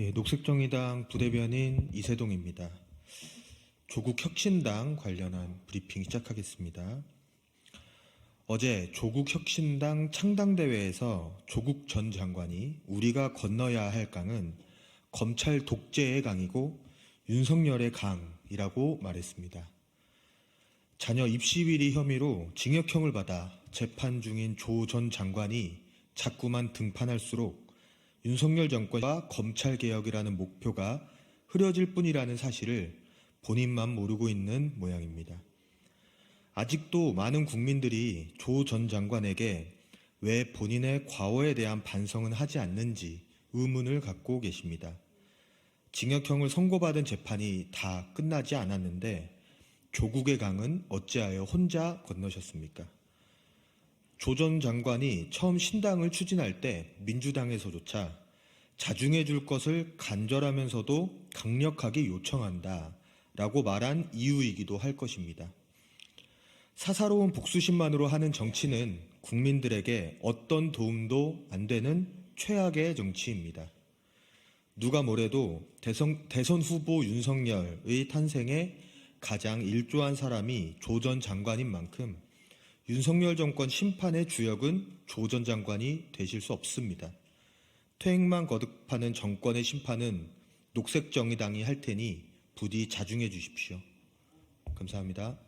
예, 녹색정의당 부대변인 이세동입니다. 조국 혁신당 관련한 브리핑 시작하겠습니다. 어제 조국 혁신당 창당대회에서 조국 전 장관이 우리가 건너야 할 강은 검찰 독재의 강이고 윤석열의 강이라고 말했습니다. 자녀 입시 비리 혐의로 징역형을 받아 재판 중인 조 전 장관이 자꾸만 등판할수록 윤석열 정권과 검찰 개혁이라는 목표가 흐려질 뿐이라는 사실을 본인만 모르고 있는 모양입니다. 아직도 많은 국민들이 조 전 장관에게 왜 본인의 과오에 대한 반성은 하지 않는지 의문을 갖고 계십니다. 징역형을 선고받은 재판이 다 끝나지 않았는데 조국의 강은 어찌하여 혼자 건너셨습니까? 조전 장관이 처음 신당을 추진할 때 민주당에서조차 자중해 줄 것을 간절하면서도 강력하게 요청한다 라고 말한 이유이기도 할 것입니다. 사사로운 복수심만으로 하는 정치는 국민들에게 어떤 도움도 안 되는 최악의 정치입니다. 누가 뭐래도 대선, 대선 후보 윤석열의 탄생에 가장 일조한 사람이 조 전 장관인 만큼 윤석열 정권 심판의 주역은 조 전 장관이 되실 수 없습니다. 퇴행만 거듭하는 정권의 심판은 녹색정의당이 할 테니 부디 자중해 주십시오. 감사합니다.